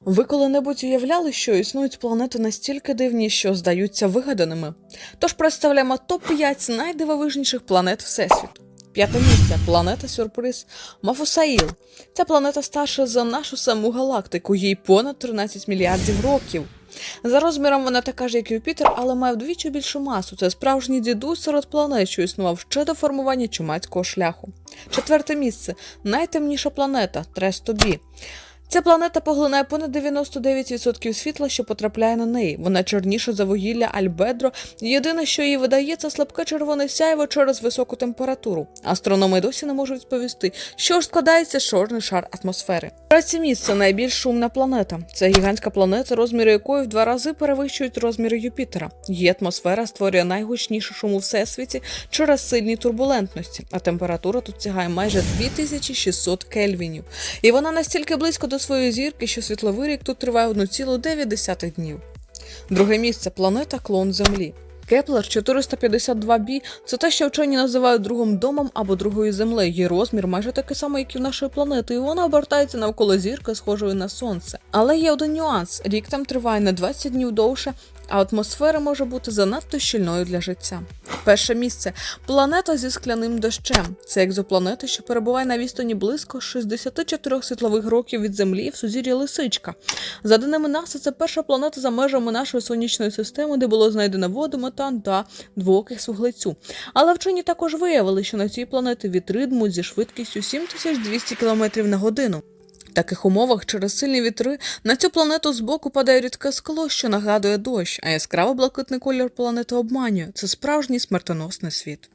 Ви коли-небудь уявляли, що існують планети настільки дивні, що здаються вигаданими? Тож представляємо топ-5 найдивовижніших планет Всесвіту. П'яте місце планета Сюрприз Мафусаїл. Ця планета старша за нашу саму галактику, їй понад 13 мільярдів років. За розміром вона така ж, як Юпітер, але має вдвічі більшу масу. Це справжній дідусь серед планет, що існував ще до формування чумацького шляху. Четверте місце найтемніша планета Тресто Бі. Ця планета поглинає понад 99% світла, що потрапляє на неї. Вона чорніша за вугілля Альбедро. Єдине, що її видає, це слабке червоне сяйво через високу температуру. Астрономи досі не можуть відповісти, що ж складається чорний шар атмосфери. Третє місце найбільш шумна планета. Це гігантська планета, розміри якої в два рази перевищують розміри Юпітера. Її атмосфера створює найгучнішу шум у всесвіті через сильні турбулентності, а температура тут сягає майже 2600 кельвінів. І вона настільки близько до своєї зірки, що світловий рік тут триває 1,9 днів. Друге місце планета клон Землі. Кеплер 452b – це те, що вчені називають другим домом або другою землею. Її розмір майже такий самий, як і в нашої планети, і вона обертається навколо зірки, схожої на сонце. Але є один нюанс: рік там триває на 20 днів довше, а атмосфера може бути занадто щільною для життя. Перше місце планета зі скляним дощем. Це екзопланета, що перебуває на відстані близько 64 світлових років від Землі в сузір'ї Лисичка. За даними НАСА, це перша планета за межами нашої сонячної системи, де було знайдено воду, метан та двоокись вуглецю. Але вчені також виявили, що на цій планеті вітри дмуть зі швидкістю 7200 км на годину. Таких умовах через сильні вітри на цю планету збоку падає рідке скло, що нагадує дощ, а яскраво блакитний колір планети обманює. Це справжній смертоносний світ.